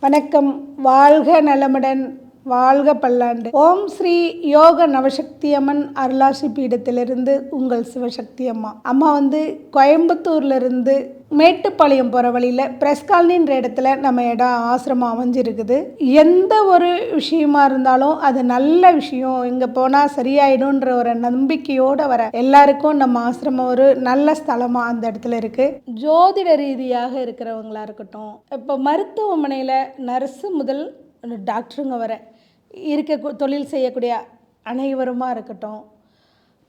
வணக்கம். வாழ்க நலமுடன். வாழ்க பல்லாண்டு. ஓம் ஸ்ரீ யோக நவசக்தி அம்மன் அருளாசி பீடத்திலிருந்து உங்கள் சிவசக்தி அம்மா அம்மா வந்து கோயம்புத்தூர்லேருந்து மேட்டுப்பாளையம் போகிற வழியில் ப்ரெஸ் காலனின்ற இடத்துல நம்ம இடம் ஆசிரமம் அமைஞ்சிருக்குது. எந்த ஒரு விஷயமா இருந்தாலும் அது நல்ல விஷயம். இங்கே போனால் சரியாயிடும்ன்ற ஒரு நம்பிக்கையோடு வர எல்லாருக்கும் நம்ம ஆசிரமம் ஒரு நல்ல ஸ்தலமாக அந்த இடத்துல இருக்குது ஜோதிட ரீதியாக இருக்கிறவங்களா இருக்கட்டும் இப்போ மருத்துவமனையில் நர்ஸு முதல் டாக்டருங்க வர இருக்க தொழில் செய்யக்கூடிய அனைவருமா இருக்கட்டும்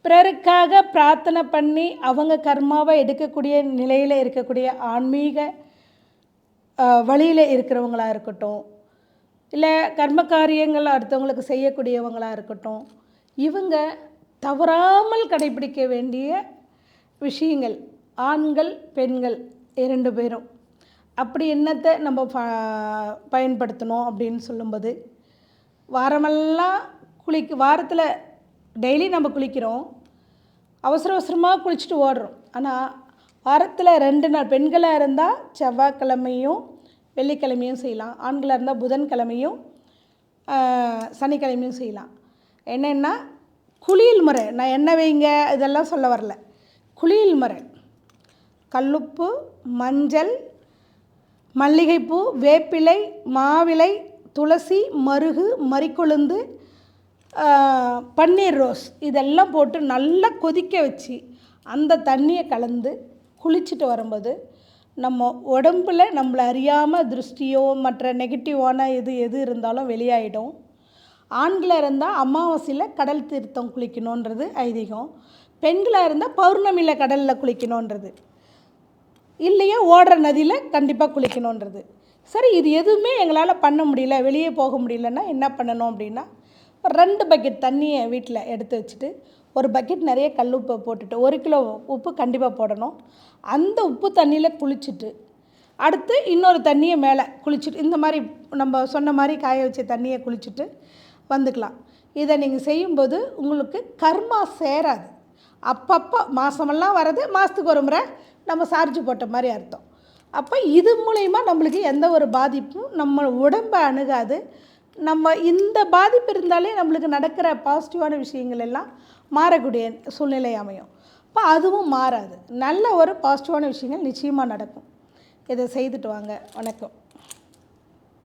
பிறருக்காக பிரார்த்தனை பண்ணி அவங்க கர்மாவை எடுக்கக்கூடிய நிலையில் இருக்கக்கூடிய ஆன்மீக வழியில் இருக்கிறவங்களாக இருக்கட்டும் இல்லை கர்ம காரியங்கள் அடுத்தவங்களுக்கு செய்யக்கூடியவங்களாக இருக்கட்டும் இவங்க தவறாமல் கடைபிடிக்க வேண்டிய விஷயங்கள் ஆண்கள் பெண்கள் இரண்டு பேரும். அப்படி என்னத்தை நம்ம ப பயன்படுத்தணும் அப்படின்னு சொல்லும்போது வாரமெல்லாம் குளிக்க வாரத்தில் டெய்லி நம்ம குளிக்கிறோம். அவசர அவசரமாக குளிச்சுட்டு ஓடுறோம். ஆனால் வாரத்தில் ரெண்டு நாள் பெண்களாக இருந்தால் செவ்வாய்க்கிழமையும் வெள்ளிக்கிழமையும் செய்யலாம். ஆண்களாக இருந்தால் புதன்கிழமையும் சனிக்கிழமையும் செய்யலாம். என்னென்னா குளியல் முறை. நான் என்ன வைங்க? இதெல்லாம் சொல்ல வரல. குளியல் முறை. கல்லுப்பு மஞ்சள் மல்லிகைப்பூ வேப்பிலை மாவிலை துளசி மருகு மறிக்கொழுந்து பன்னீர் ரோஸ் இதெல்லாம் போட்டு நல்லா கொதிக்க வச்சு அந்த தண்ணியை கலந்து குளிச்சுட்டு வரும்போது நம்ம உடம்புல நம்மளை அறியாமல் திருஷ்டியோ மற்ற நெகட்டிவான இது எது இருந்தாலும் வெளியாயிடும். ஆண்களாக இருந்தால் அமாவாசையில் கடல் தீர்த்தம் குளிக்கணுன்றது ஐதீகம். பெண்களாக இருந்தால் பௌர்ணமியில் கடலில் குளிக்கணுன்றது. இல்லையா ஓடுற நதியில் கண்டிப்பாக குளிக்கணுன்றது சரி இது எதுவுமே எங்களால் பண்ண முடியல வெளியே போக முடியலன்னா என்ன பண்ணணும் அப்படின்னா ஒரு ரெண்டு பக்கெட் தண்ணியை வீட்டில் எடுத்து வச்சுட்டு ஒரு பக்கெட் நிறைய கல் உப்பை போட்டுட்டு ஒரு கிலோ உப்பு கண்டிப்பாக போடணும். அந்த உப்பு தண்ணியில் குளிச்சுட்டு அடுத்து இன்னொரு தண்ணியை மேலே குளிச்சுட்டு இந்த மாதிரி நம்ம சொன்ன மாதிரி காய வச்ச தண்ணியை குளிச்சுட்டு வந்துக்கலாம். இதை நீங்கள் செய்யும்போது உங்களுக்கு கர்மா சேராது. அப்பப்போ மாதமெல்லாம் வர்றது மாதத்துக்கு ஒரு முறை நம்ம சார்ஜ் போட்ட மாதிரி அர்த்தம். அப்போ இது மூலயமா நம்மளுக்கு எந்த ஒரு பாதிப்பும் நம்ம உடம்பை அணுகாது. நம்ம இந்த பாதிப்பு இருந்தாலே நம்மளுக்கு நடக்கிற பாசிட்டிவான விஷயங்கள் எல்லாம் மாறக்கூடிய சூழ்நிலை அமையும். அப்போ அதுவும் மாறாது. நல்ல ஒரு பாசிட்டிவான விஷயங்கள் நிச்சயமாக நடக்கும். இதை செய்துட்டு வாங்க. வணக்கம்.